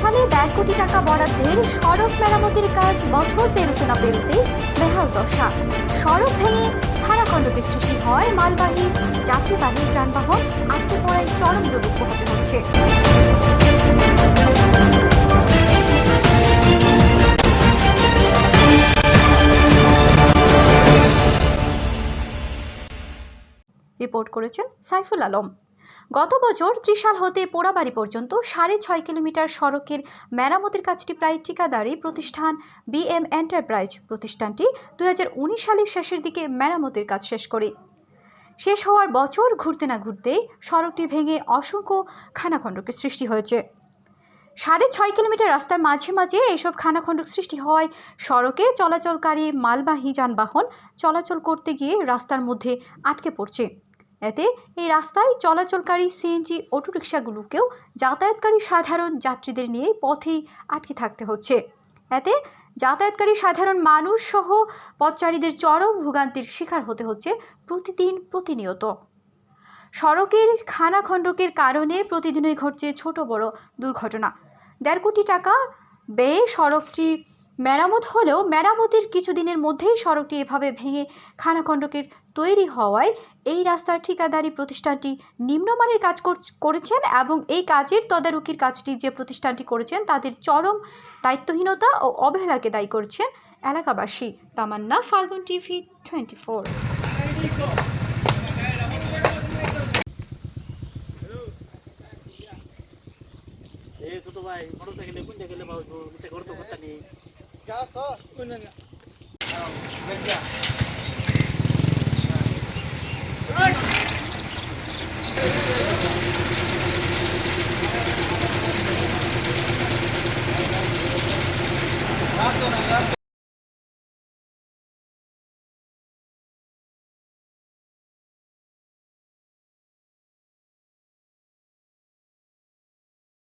সালে দেড় কোটি টাকা বরাদ্দের সড়ক মেরামতির কাজ বছর পেরোতে না পেরোতে বেহাল দশা। সড়ক ভেঙে খানাখণ্ডকের সৃষ্টি হয় মালবাহী, যাত্রীবাহী যানবাহন, আটকে পড়ায় চরম দুর্ভোগ পোহাতে হচ্ছে। রিপোর্ট করেছেন সাইফুল আলম। গত বছর ত্রিশাল হতে পোড়াবাড়ি পর্যন্ত সাড়ে ছয় কিলোমিটার সড়কের মেরামতির কাজটি প্রায় ঠিকাদারি প্রতিষ্ঠান বিএম এন্টারপ্রাইজ প্রতিষ্ঠানটি দুই সালের শেষের দিকে মেরামতির কাজ শেষ করে। শেষ হওয়ার বছর ঘুরতে না ঘুরতেই সড়কটি ভেঙে অসংখ্য খানাখণ্ডকের সৃষ্টি হয়েছে। সাড়ে ছয় কিলোমিটার রাস্তার মাঝে মাঝে এইসব খানাখণ্ডক সৃষ্টি হয় সড়কে চলাচলকারী মালবাহী যানবাহন চলাচল করতে গিয়ে রাস্তার মধ্যে আটকে পড়ছে। এতে এই রাস্তায় চলাচলকারী সিএনজি অটোরিকশাগুলোকেও যাতায়াতকারী সাধারণ যাত্রীদের নিয়ে পথেই আটকে থাকতে হচ্ছে। এতে যাতায়াতকারী সাধারণ মানুষ সহ পথচারীদের চরম ভোগান্তির শিকার হতে হচ্ছে প্রতিদিন প্রতিনিয়ত। সড়কের, খানাখণ্ডকের কারণে প্রতিদিনই ঘটছে ছোট বড় দুর্ঘটনা। দেড় কোটি টাকা ব্যয়ে সড়কটি মেরামত হলেও মেরামতির কিছুদিনের মধ্যেই সড়কটি এভাবে ভেঙে খানাখণ্ডকের তৈরি হওয়ায় এই রাস্তার ঠিকাদারি প্রতিষ্ঠানটি নিম্নমানের কাজ কর- করেছেন এবং এই কাজের তদারকির কাজটি যে প্রতিষ্ঠানটি করেছেন তাদের চরম দায়িত্বহীনতা ও অবহেলাকে দায়ী করছেন এলাকাবাসী। Tamanna, Falgun TV, twenty four. ছোট ভাই, মোটরসাইকেলে কোন জায়গায় ঘর তো করতে নেই। Gas da. Bener nggak? Bener. Satu, satu.